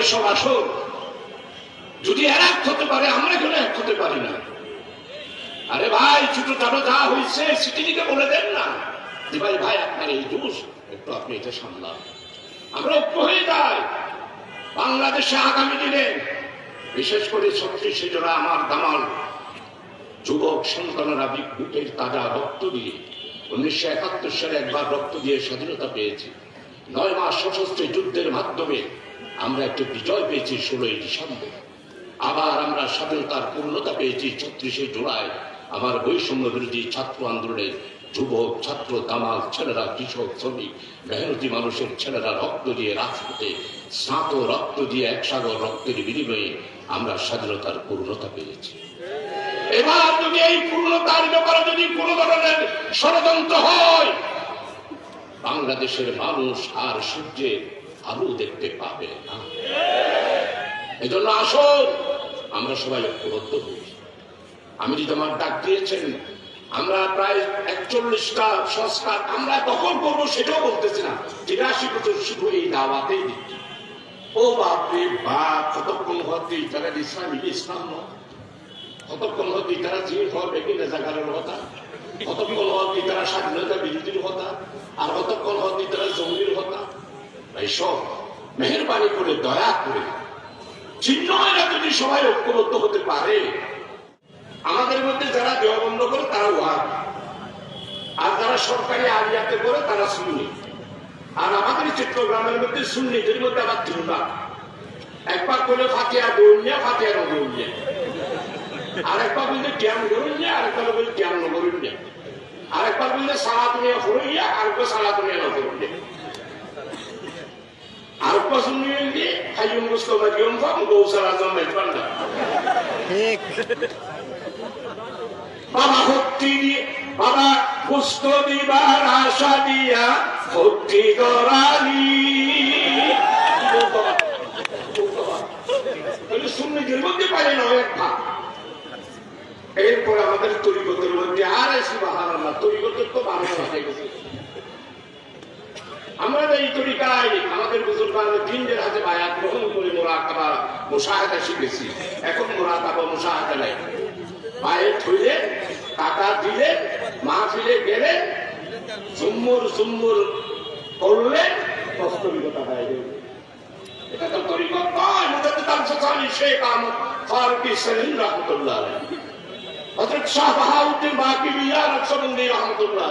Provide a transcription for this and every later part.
এসব আসো যদি এরা এক হতে পারে, আমরা কেন এক হতে পারি না? আরে ভাই, ছোট চাটো যা হয়েছে সিটিকে বলে দেন না। যে ভাই ভাই, আপনার এই দোষ, একটু আপনি এটা সামলান। আমরা ঐক্য হয়ে যাই। বাংলাদেশে আগামী দিনে, বিশেষ করে ছত্রিশে জোড়া আমার দামাল যুবক সন্তানেরা বুকের তাজা রক্ত দিয়ে, উনিশশো একাত্তর সালে একবার রক্ত দিয়ে স্বাধীনতা পেয়েছি। নয় মাস সশস্ত্র যুদ্ধের মাধ্যমে আমরা একটি বিজয় পেয়েছি ষোলোই ডিসেম্বর। আবার আমরা স্বাধীনতার পূর্ণতা পেয়েছি ছত্রিশে জুলাই। আমার বৈষম্য বিরোধী ছাত্র আন্দোলনের যুবক, ছাত্র, দামাল, ছেলেরা, কৃষক, শ্রমিক, মেহনতি মানুষের ছেলেরা রক্ত দিয়ে রাজপথে স্নাত রক্ত দিয়ে একসাগর রক্তের বিনিময়ে আমরা স্বাধীনতার পূর্ণতা পেয়েছি। এবার যদি এই পূর্ণতার ব্যাপারে যদি কোন ধরনের ষড়যন্ত্র হয়, বাংলাদেশের মানুষ আর সূর্যের আলো দেখতে পাবে না। এজন্য আসুন, আমরা সবাই ঐক্যবদ্ধ হই। আমি যদি আমার ডাক দিয়েছেন, আমরা প্রায় একচল্লিশটা সংস্কার আমরা কখন করব সেটাও বলতেছি না। তিরাশি বছর শুধু এই দাওয়াতেই দিচ্ছি। ও বাপরে বাপ, কতক্ষণ হতে তারা ইসলাম ইসলাম নয়? কতক্ষণ হতে তারা চিনি হওয়ার বেগে নেজাগারের কথা কতক্ষণ হতে তারা স্বাধীনতা বিরোধীর কথা আর কতক্ষণ হতে তারা জঙ্গির কথা মেহরবানি করে, দয়া করে। চিহ্নরা যদি সবাই ঐক্যবদ্ধ হতে পারে। আমাদের মধ্যে যারা দেওয়া করে, তারা ওয়ার আর যারা সরকারি আলিয়াতে করে, তারা সুন্নি। আর আমাদের চিত্রগ্রামের মধ্যে সুন্নিদের মধ্যে আবার তিনবার একবার করে ফাটিয়া দৌড়িয়া ফাটিয়া নদৌড়িয়া আর একবার বললে জ্ঞান গরুইয়া আর একবার বললে জ্ঞান নগরুইয়া আর একবার বললে সালা দুনিয়া হরইয়া আর একবার সালা দুনিয়া নগরুইয়া শুনিয়ে দিয়ে হাইয়ুম মুস্তফা দিয়ম ফাম গৌসালা জন্মাই পান্ডা ঠিক। বাবা ভক্তি দিয়ে বাবা পুস্ত দিবার আশা দিয়া ভক্তি করালি শুনলে মধ্যে পারে না এক ভাব এরপর আমাদের তরিগতের মধ্যে আর এসে বাহার আল্লাহ তরিগতের তো বাহার হয়ে গেছে আমরা এই তরিকায় আমাদের বুজুর্গান দিনদের হাতে বায়াত গ্রহণ করে মোরা আকাবা মোশাহাদা শিখেছি। এখন মোরা আকাবা মোশাহাদা নাই। পায়ে থইলে টাকা দিলে মা মাহফিলে গেলে, জুম্মুর জুম্মুর করলে বাস্তবিকতা যাবে এটা তো তরিকত নয় মুজাদ্দিদ আল সাসানি শেখ আহমদ ফারুকি সলিম রহমতুল্লাহ হযরত শাহ বাহাউদ্দিন বাকি বিয়া নকশবন্দি রহমতুল্লাহ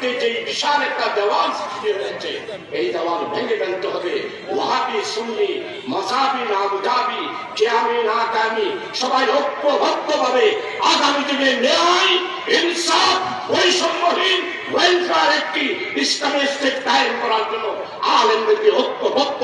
মধ্যে যে বিশাল একটা দেওয়াল সৃষ্টি হয়েছে, এই দেওয়াল ভেঙে ফেলতে হবে। ওয়াহাবি, সুন্নি মজাবি না মুজাবি কেয়ামি না কামি সবাই ঐক্যবদ্ধ ভাবে আগামী দিনে ন্যায়, ইনসাফ, বৈষম্যহীন ওয়েলফেয়ার একটি ইসলামের স্টেট কায়েম করার জন্য আলেমদেরকে ঐক্যবদ্ধ